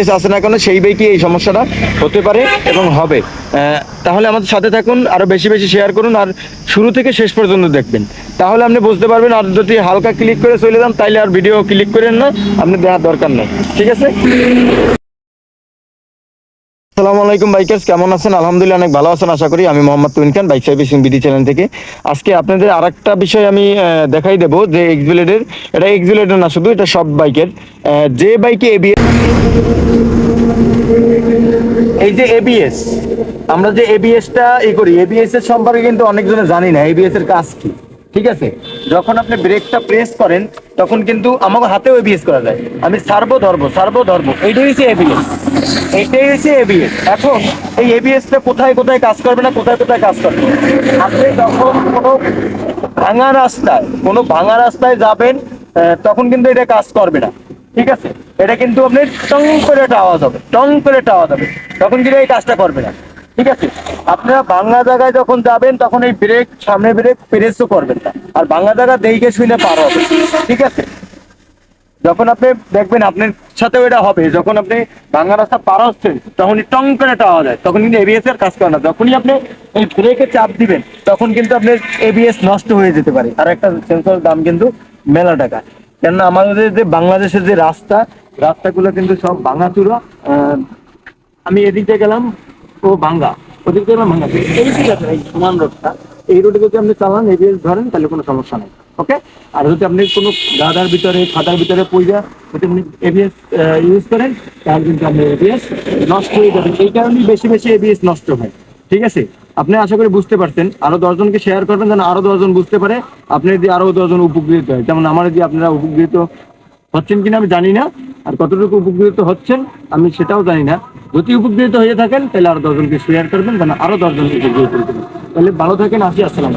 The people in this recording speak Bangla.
আছে না কেন, সেই বেকি এই সমস্যাটা হতে পারে এবং হবে। তাহলে আমাদের সাথে থাকুন, আরও বেশি বেশি শেয়ার করুন, আর শুরু থেকে শেষ পর্যন্ত দেখবেন। তাহলে আপনি বুঝতে পারবেন, আর যদি হালকা ক্লিক করে চলে যান তাহলে আর ভিডিও ক্লিক করেন না আপনি দেওয়ার দরকার নেই। ঠিক আছে? আলাইকুম বাইকার্স, কেমন আছেন? আলহামদুলিল্লাহ অনেক ভালো আছেন, আশা করি। আমি Mohammad Khan, bike servicing BD channel থেকে। আজকে আপনাদের আরেকটা বিষয় আমি দেখাই দেব, যে এক্সবিলেডের। এটা এক্সবিলেডের না শুধু, এটা সব বাইকের। যে বাইকে এবিএস এই যে এবিএস, আমরা যে এবিএসটা ই করি এবিএস এর সম্পর্কে কিন্তু অনেকজনে জানি না এবিএস এর কাজ কি, ঠিক আছে? যখন আপনি ব্রেকটা প্রেস করেন তখন কিন্তু আমাকে হাতেও এবিএস করা যায়। আমি সার্বো ধরবো সার্বো ধরবো এইটাই হচ্ছে এবিএস এটাই হচ্ছে এবিএস এখন এই এবিএসটা কোথায় কোথায় কাজ করবে না, কোথায় কোথায় কাজ করবে? আপনি যখন কোনো ভাঙা রাস্তায়, কোনো ভাঙা রাস্তায় যাবেন তখন কিন্তু এটা কাজ করবে না। ঠিক আছে? এটা কিন্তু আপনি টং করে একটা আওয়াজ হবে টং করে একটা আওয়াজ হবে তখন কিন্তু এই কাজটা করবে না। ঠিক আছে? আপনারা বাংলা জায়গায় যখন যাবেন, তখন এই ব্রেক সামনে ব্রেক প্রেসও করবেন না। আর বাংলা জায়গা দেখে শুনে পার হবে। ঠিক আছে? যখন আপনি দেখবেন আপনার সাথেও এটা হবে। যখন আপনি বাংলা রাস্তা পার হচ্ছেন, তখনই টং করে একটা আওয়াজ হয় তখন কিন্তু এবিএস এর কাজ করে না। যখনই আপনি এই ব্রেকে চাপ দিবেন, তখন কিন্তু আপনার এবিএস নষ্ট হয়ে যেতে পারে। আর একটা সেন্সর দাম কিন্তু মেলা টাকা। কেননা আমাদের যে বাংলাদেশের যে রাস্তা, রাস্তাগুলো কিন্তু সব ভাঙাচুরা। আমি এদিকে গেলাম। ও ভাঙ্গা। ওদিক থেকে ভাঙ্গা। এই ঠিক আছে এই সমান রোডটা, এই রোডে যদি আপনি চালান এবিএস ধরেন, তাহলে কোনো সমস্যা নেই। ওকে? আর যদি আপনি কোনো গাদার ভিতরে খাদার ভিতরে পইরা যদি আপনি এবিএস ইউজ করেন, তাহলে কিন্তু আপনার এবিএস নষ্ট হয়ে যাবে। এই কারণেই বেশি বেশি এবিএস নষ্ট হয়। ঠিক আছে? আপনি আশা করি বুঝতে পারছেন। আরও দশজনকে শেয়ার করবেন, যেন আরও দশজন বুঝতে পারে। আপনি যদি আরও দশজন উপকৃত হয়, যেমন আমার যদি আপনারা উপকৃত হচ্ছেন কিনা আমি জানি না, আর কতটুকু উপকৃত হচ্ছেন আমি সেটাও জানি না। যদি উপকৃত হয়ে থাকেন, তাহলে আরও দশজনকে শেয়ার করবেন যেন আরও দশজনকে তাহলে ভালো থাকেন, আসি, আসসালাম